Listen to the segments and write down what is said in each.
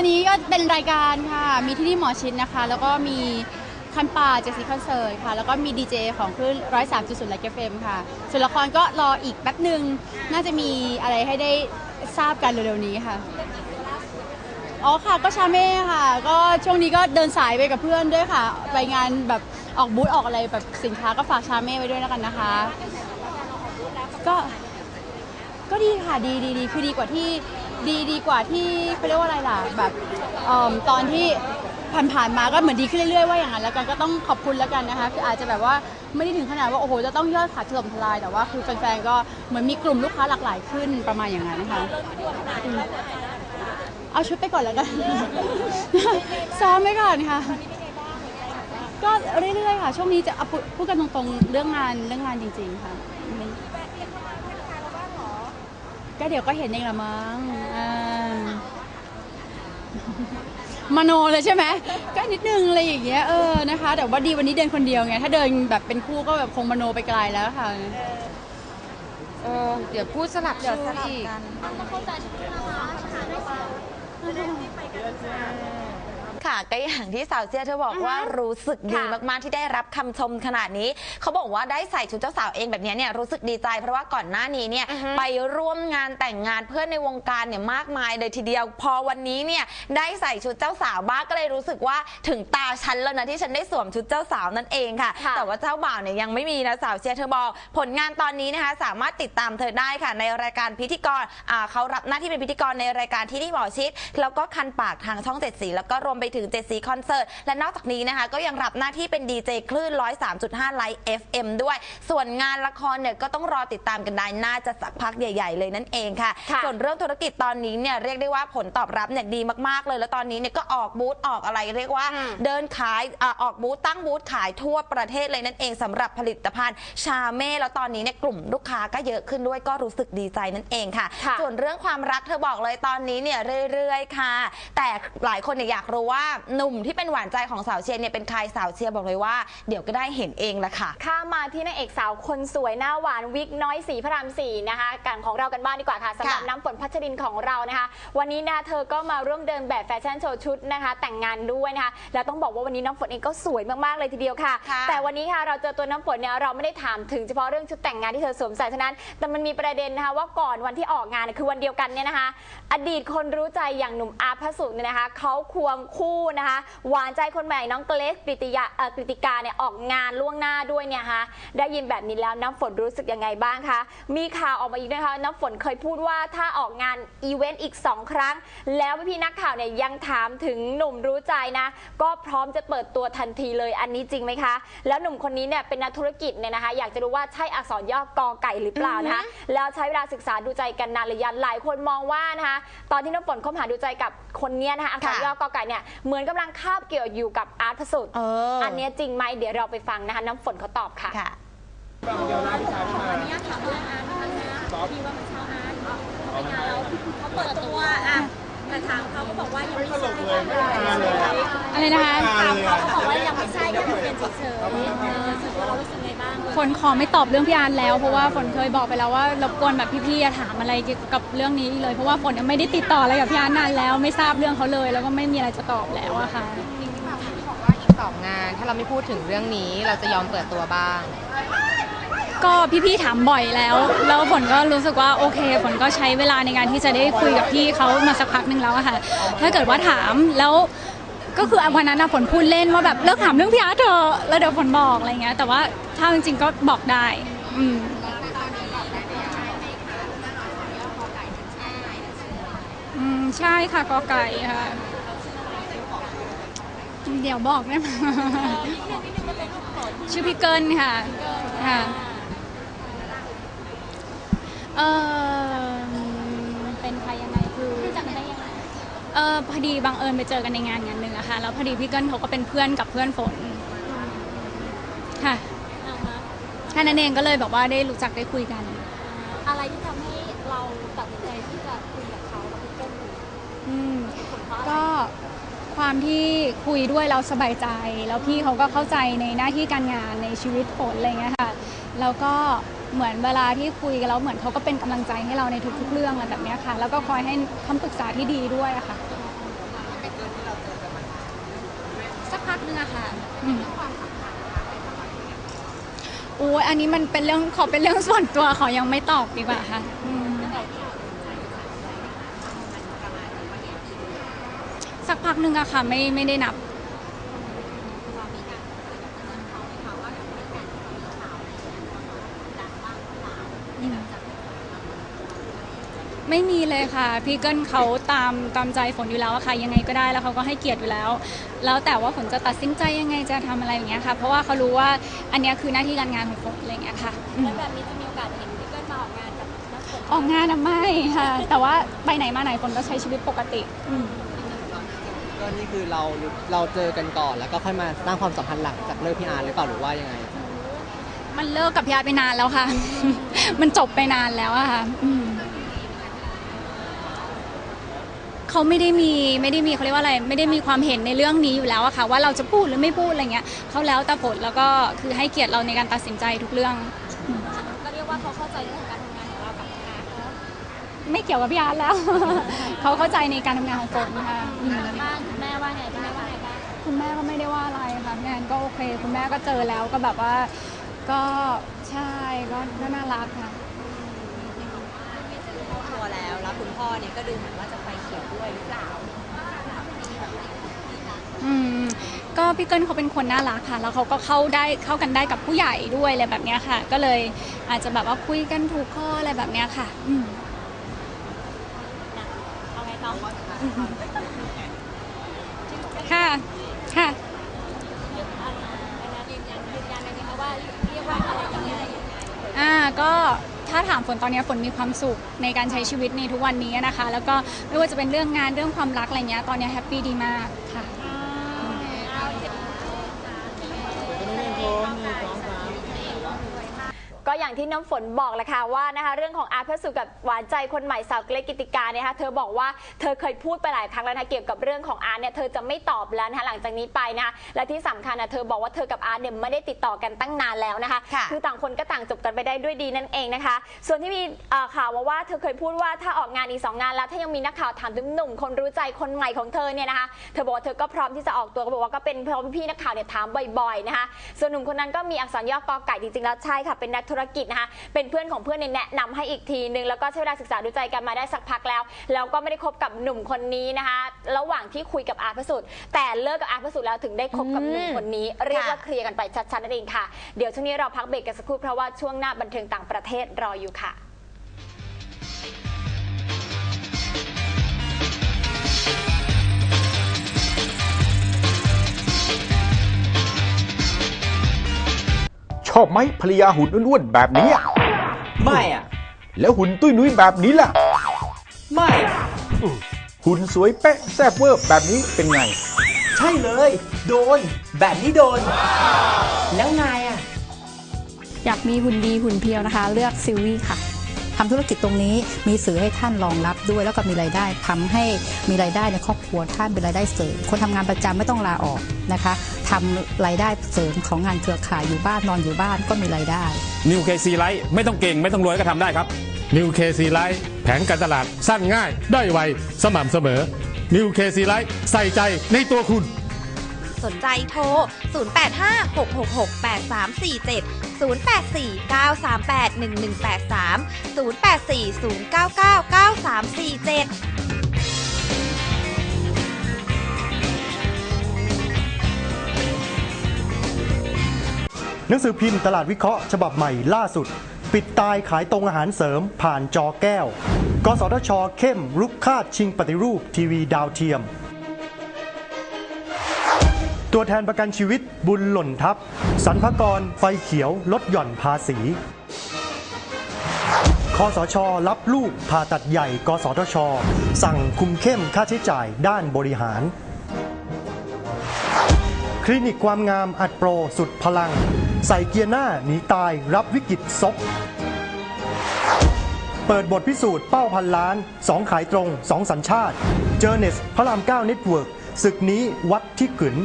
อนนี้ก็เป็นรายการค่ะ มีที่นี่หมอชิดนะคะ แล้วก็มีคันป่าเจสซี่คอนเสิร์ตค่ะ แล้วก็มีดีเจของคลื่นร้อยสามจุดศูนย์ไลค์เฟมค่ะ ส่วนละครก็รออีกแป๊บหนึ่งน่าจะมีอะไรให้ได้ทราบกันเร็วๆนี้ค่ะ อ๋อค่ะก็ชาเม่ค่ะ ก็ช่วงนี้ก็เดินสายไปกับเพื่อนด้วยค่ะ ไปงานแบบออกบูธออกอะไรแบบสินค้าก็ฝากชาเม่ไว้ด้วยแล้วกันนะคะ ก็ก็ดีค่ะดีดีดีคือดีกว่าที่ ดีดีกว่าที่เขาเรียกว่าอะไรล่ะแบบเอิ่มตอนที่ผ่านๆมาก็เหมือนดีขึ้นเรื่อยๆว่าอย่างนั้นแล้วกันก็ต้องขอบคุณแล้วกันนะคะคืออาจจะแบบว่าไม่ได้ถึงขนาดว่าโอ้โหจะต้องยอดขายถล่มทลายแต่ว่าคือแฟนๆก็เหมือนมีกลุ่มลูกค้าหลากหลายขึ้นประมาณอย่างนั้นนะคะอืมเอาชุดไปก่อนแล้วกัน ซ้อมไว้ก่อนค่ะ ก็เรื่อยๆค่ะ ช่วงนี้จะเอาพูดพูดกันตรงๆ เรื่องงานเรื่องงานจริง ๆ ค่ะ ก็เดี๋ยวก็เห็นเองละมั้งอ่ามโนเลยใช่ไหมก็นิดนึงอะไรอย่างเงี้ยเออนะคะ แต่ว่าดีวันนี้เดินคนเดียวไงถ้าเดินแบบเป็นคู่ก็แบบคงมโนไปไกลแล้วค่ะเออเดี๋ยวพูดสลับชื่ออีก ค่ะก็อย่างที่สาวเจียเธอบอกว่ารู้สึกดีค่ะมากๆที่ได้รับคำชมขนาดนี้ เขาบอกว่าได้ใส่ชุดเจ้าสาวเองแบบนี้เนี่ยรู้สึกดีใจ เพราะว่าก่อนหน้านี้เนี่ยไปร่วมงานแต่งงานเพื่อนในวงการเนี่ยมากมายเลยทีเดียว พอวันนี้เนี่ยได้ใส่ชุดเจ้าสาวบ้างก็เลยรู้สึกว่าถึงตาฉันแล้วนะที่ฉันได้สวมชุดเจ้าสาวนั่นเองค่ะค่ะแต่ว่าเจ้าบ่าวเนี่ยยังไม่มีนะสาวเชียร์เธอบอก ผลงานตอนนี้นะคะสามารถติดตามเธอได้ค่ะ ในรายการพิธีกรอ่าเขารับหน้าที่เป็นพิธีกรในรายการที่ที่หมอชิดแล้วก็คันปากทางช่องเจ็ดสีแล้วก็รวมไปถึงเจ็ดสีคอนเสิร์ตและนอกจากนี้นะคะก็ยังรับหน้าที่เป็นดีเจคลื่น 103.5 ไลท์ FM ด้วย ส่วนงานละครเนี่ยก็ต้องรอติดตามกันได้น่าจะสักพักใหญ่ ๆ เลยนั่นเองค่ะค่ะส่วนเรื่องธุรกิจตอนนี้เนี่ยเรียกได้ว่าผลตอบรับเนี่ยดีมากๆเลย แล้วตอนนี้เนี่ยก็ออกบูธออกอะไรเรียกว่าอืมเดินขายอาออกบูธตั้งบูธขายทั่วประเทศเลยนั่นเองสำหรับผลิตภัณฑ์ชาเม่แล้วตอนนี้เนี่ยกลุ่มลูกค้าก็เยอะขึ้นด้วยก็รู้สึกดีใจนั่นเองค่ะค่ะส่วนเรื่องความรักเธอบอกเลยตอนนี้เนี่ยเรื่อย ๆ ค่ะ แต่หลายคนเนี่ยอยากรู้ว่าหนุ่มที่เป็นหวานใจของสาวเชียร์เนี่ยเป็นใครสาวเชียร์บอกเลยว่าเดี๋ยวก็ได้เห็นเองละค่ะ ข้ามมาที่นางเอกสาวคนสวยหน้าหวานวิกน้อยสีพระรามสี่นะคะกันของเรากันบ้างดีกว่าค่ะสำหรับค่ะ น้ำฝนพัชรินของเรานะคะ วันนี้นะคะเธอก็มาร่วมเดินแบบแฟชั่นโชว์ชุดนะคะ แต่งงานด้วยนะคะแล้วต้องบอกว่าวันนี้น้ำฝนเองก็สวยมากๆเลยทีเดียวค่ะ ค่ะ แต่วันนี้ค่ะเราเจอตัวน้ำฝนเนี่ยเราไม่ได้ถามถึงเฉพาะเรื่องชุดแต่งงานที่เธอสวมใส่เท่านั้น แต่มันมีประเด็นนะคะว่าก่อนวันที่ออกงานเนี่ยคือวันเดียวกันเนี่ยนะคะ อดีตคนรู้ใจอย่างหนุ่มอาร์ตพระสุเนี่ยนะคะเขาควงคู่นะคะ หวานใจคนใหม่น้องเกรซกริติยาเอ่อกริติกาเนี่ยออกงานล่วงหน้าด้วยเนี่ยนะคะได้ยินแบบนี้แล้วน้ำฝนรู้สึกยังไงบ้างคะมีข่าวออกมาอีกนะคะน้ำฝนเคยพูดว่าถ้าออกงานอีเวนต์อีก 2 ครั้ง แล้วพี่ๆนักข่าวเนี่ยยังถามถึงหนุ่มรู้ใจนะ ก็พร้อมจะเปิดตัวทันทีเลยอันนี้จริงไหมคะ แล้วหนุ่มคนนี้เนี่ยเป็นนักธุรกิจเนี่ยนะคะ อยากจะรู้ว่าใช่อักษรย่อกอไก่หรือเปล่านะคะแล้วใช้เวลาศึกษาดูใจกันนานหรือยังหลายคนมองว่านะคะตอนที่น้ำฝนคบหาดูใจกับคนเนี้ยนะคะอักษรย่อกอไก่เนี่ยเหมือนกำลังคาบเกี่ยวอยู่กับอาร์ตพระสุดเอออั นเนี้ยจริงไหมเดี๋ยวเราไปฟังนะคะน้ำฝนเขาตอบค่ะ ค่ะเปิดตัวอะ แต่ถามเขาก็บอกว่ายังไม่ใช่อะไรนะคะถามเขาก็บอกว่ายังไม่ใช่แค่คุยกันเฉยๆเออส่วนตัวเรารู้สึกไงบ้างฝนขอไม่ตอบเรื่องพี่อาร์ตแล้วเพราะว่าฝนเคยบอกไปแล้วว่ารบกวนแบบพี่ๆอย่าถามอะไรเกี่ยวกับเรื่องนี้เลยเพราะว่าฝนยังไม่ได้ติดต่ออะไรกับพี่อาร์ตนานแล้ว ไม่ทราบเรื่องเขาเลย แล้วก็ไม่มีอะไรจะตอบแล้วอะค่ะว่าอีกสองงาน ถ้าเราไม่พูดถึงเรื่องนี้เราจะยอมเปิดตัวบ้าง ก็พี่ๆถามบ่อยแล้ว แล้วฝนก็รู้สึกว่าโอเคฝนก็ใช้เวลาในการที่จะได้คุยกับพี่เขามาสักพักหนึ่งแล้วอะค่ะ ถ้าเกิดว่าถามแล้วก็คือวันนั้นนะฝนพูดเล่นว่าแบบเลิกถามเรื่องพี่อาร์ตเถอะแล้วเดี๋ยวฝนบอกอะไรเงี้ยแต่ว่าถ้าจริงๆก็บอกได้อืมอืมใช่ค่ะกอไก่ค่ะ เดี๋ยวบอกได้ไหมชื่อพี่เกิลค่ะค่ะ เออเป็นใครยังไงคือรู้จักกันได้ยังไงเออพอดีบังเอิญไปเจอกันในงานงานหนึ่งอะค่ะแล้วพอดีพี่เกิ้ลเขาก็เป็นเพื่อนกับเพื่อนฝนค่ะแค่นั้นเองก็เลยแบบว่าได้รู้จักได้คุยกัน อะไรที่ทำให้เราตัดสินใจที่จะคุยกับเขาแล้วพี่เกิ้ลอืมผลเพราะอะไรก็ความที่คุยด้วยเราสบายใจ แล้วพี่เขาก็เข้าใจในหน้าที่การงานในชีวิตฝนอะไรเงี้ยค่ะ แล้วก็ เหมือนเวลาที่คุยกันแล้วเหมือนเขาก็เป็นกำลังใจให้เราในทุกๆ เรื่องอะไรแบบเนี้ยค่ะ แล้วก็คอยให้คำปรึกษาที่ดีด้วยอะค่ะสักพักนึงอะค่ะอืมโอ้ยอันนี้มันเป็นเรื่องขอเป็นเรื่องส่วนตัวขอยังไม่ตอบดีกว่าค่ะอืมสักพักนึงอะค่ะไม่ไม่ได้นับ ไม่มีเลยค่ะ พี่เกิ้ลเขาตามตามใจฝนอยู่แล้วอะค่ะ ยังไงก็ได้แล้วเขาก็ให้เกียรติอยู่แล้ว แล้วแต่ว่าฝนจะตัดสินใจยังไงจะทำอะไรอย่างเงี้ยค่ะ เพราะว่าเขารู้ว่าอันเนี้ยคือหน้าที่การงานของฝนอะไรอย่างเงี้ยค่ะอืมแล้วแบบนี้จะมีโอกาสเห็นพี่เกิ้ลมาออกงานกับน้ำฝนออกงานอะไม่ค่ะ แต่ว่าไปไหนมาไหนฝนก็ใช้ชีวิตปกติอืม ก็นี่คือเราเราเจอกันก่อนแล้วก็ค่อยมาสร้างความสัมพันธ์หลังจากเลิกพี่อาร์หรือเปล่าหรือว่ายังไง มันเลิกกับพี่อาร์ตไปนานแล้วค่ะ มันจบไปนานแล้วอะค่ะอืม เขาไม่ได้มีไม่ได้มีเขาเรียกว่าอะไรไม่ได้มีความเห็นในเรื่องนี้อยู่แล้วอะค่ะว่าเราจะพูดหรือไม่พูดอะไรเงี้ยเขาแล้วแต่ผลแล้วก็คือให้เกียรติเราในการตัดสินใจทุกเรื่อง ก็เรียกว่าเขาเข้าใจเรื่องของการทำงานของเรากับอาร์ตเนอะไม่เกี่ยวกับพี่อาร์ตแล้ว เขาเข้าใจในการทำงานของฝนค่ะอืมแล้วบ้านคุณแม่ว่าไงคุณแม่ว่าไงบ้างคุณแม่ก็ไม่ได้ว่าอะไรค่ะงานก็โอเค คุณแม่ก็เจอแล้วก็แบบว่า ก็ใช่ก็ก็น่ารักค่ะ ครอบครัวแล้ว แล้วคุณพ่อเนี่ยก็ดูเหมือนว่าจะไฟเขียวด้วยหรือเปล่า อืมก็พี่เกิ้ลเขาเป็นคนน่ารักค่ะ แล้วเขาก็เข้าได้เข้ากันได้กับผู้ใหญ่ด้วยอะไรแบบเนี้ยค่ะ ก็เลยอาจจะแบบว่าคุยกันถูกข้ออะไรแบบเนี้ยค่ะ อืมเอาไงต่อ ค่ะค่ะ ยืนยันยืนยันเลยนะคะว่าเรียกว่าอะไรยังไง อ่าก็ ถ้าถามฝนตอนนี้ฝนมีความสุขในการใช้ชีวิตในทุกวันนี้นะคะ แล้วก็ไม่ว่าจะเป็นเรื่องงานเรื่องความรักอะไรเงี้ยตอนนี้แฮปปี้ดีมากค่ะ ก็อย่างที่น้ำฝนบอกแหละค่ะว่านะคะเรื่องของอาร์ตพระสุกับหวานใจคนใหม่สาวเกรกกิติกาเนี่ยนะคะเธอบอกว่าเธอเคยพูดไปหลายครั้งแล้วนะเกี่ยวกับเรื่องของอาร์ตเนี่ยเธอจะไม่ตอบแล้วนะคะหลังจากนี้ไปนะคะและที่สำคัญนะเธอบอกว่าเธอกับอาร์ตเนี่ยไม่ได้ติดต่อกันตั้งนานแล้วนะคะค่ะอต่างคนก็ต่างจบกันไปได้ด้วยดีนั่นเองนะคะ ส่วนที่มีเอ่อข่าวมาว่าเธอเคยพูดว่าถ้าออกงานอีกสองงานแล้วถ้ายังมีนักข่าวถามถึงหนุ่มคนรู้ใจคนใหม่ของเธอเนี่ยนะคะเธอบอกว่าเธอก็พร้อมที่จะออกตัวก็บอกว่าก็เป็นเพราะพี่นักข่าวเนี่ยถามบ่อยๆนะคะส่วนหนุ่มคนนั้นก็มีอักษรย่อกอไก่จริงๆแล้วใช่ค่ะเป็นนักธุรกิจนะคะเป็นเพื่อนของเพื่อนเนี่ยแนะนำให้อีกทีนึงแล้วก็ใช้เวลาศึกษาดูใจกันมาได้สักพักแล้ว แล้วก็ไม่ได้คบกับหนุ่มคนนี้นะคะระหว่างที่คุยกับอาร์ตพระสุดแต่เลิกกับอาร์ตพระสุดแล้วถึงได้คบกับหนุ่มคนนี้ เรียกว่าเคลียร์กันไปชัดๆนั่นเองค่ะเดี๋ยวช่วงนี้เราพักเบรกกันสักครู่เพราะว่าช่วงหน้าบันเทิงต่างประเทศรออยู่ค่ะ ชอบไหมภรรยาหุ่นอ้วนๆแบบนี้อะไม่อะ แล้วหุ่นตุ้ยนุ้ยแบบนี้ล่ะ ไม่อะหุ่นสวยเป๊ะแซ่บเวอร์แบบนี้เป็นไง ใช่เลย โดน แบบนี้โดน แล้วนายอะ อยากมีหุ่นดีหุ่นเพรียวนะคะ เลือกซิลวี่ค่ะทำธุรกิจตรงนี้มีสื่อให้ท่านรองรับด้วย แล้วก็มีรายได้ทำให้มีรายได้ในครอบครัวท่านเป็นรายได้เสริมคนทำงานประจำไม่ต้องลาออกนะคะ ทำรายได้เสริมของงานเครือข่ายอยู่บ้านนอนอยู่บ้านก็มีรายได้นิวเคซีไลท์ไม่ต้องเก่งไม่ต้องรวยก็ทำได้ครับนิวเคซีไลท์แผนการตลาดสั้นง่าย ได้ไว สม่ำเสมอนิวเคซีไลท์ใส่ใจในตัวคุณ สนใจโทร 0856668347 0849381183 0840999347 หนังสือพิมพ์ตลาดวิเคราะห์ฉบับใหม่ล่าสุด ปิดตายขายตรงอาหารเสริมผ่านจอแก้ว กสทช เข้มรุกคาดชิงปฏิรูปทีวีดาวเทียม ตัวแทนประกันชีวิตบุญหล่นทับสรรพากรไฟเขียวลดหย่อนภาษีคอสช รับลูกผ่าตัดใหญ่ กสทช สั่งคุมเข้มค่าใช้จ่ายด้านบริหาร คลินิกความงามอัดโปรสุดพลัง ใส่เกียร์หน้าหนีตายรับวิกฤตซบเปิดบทพิสูจน์เป้าพันล้าน 2 ขายตรง 2 สัญชาติ เจอเนสพระราม9เน็ตเวิร์กศึกนี้วัดที่กึน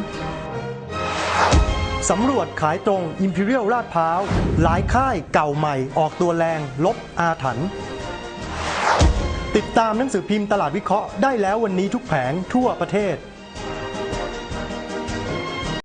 สำรวจขายตรง Imperial ลาดพร้าว หลายค่ายเก่าใหม่ออกตัวแรง ลบอาถรรพ์ติดตามหนังสือพิมพ์ตลาดวิเคราะห์ได้แล้ววันนี้ทุกแผงทั่วประเทศ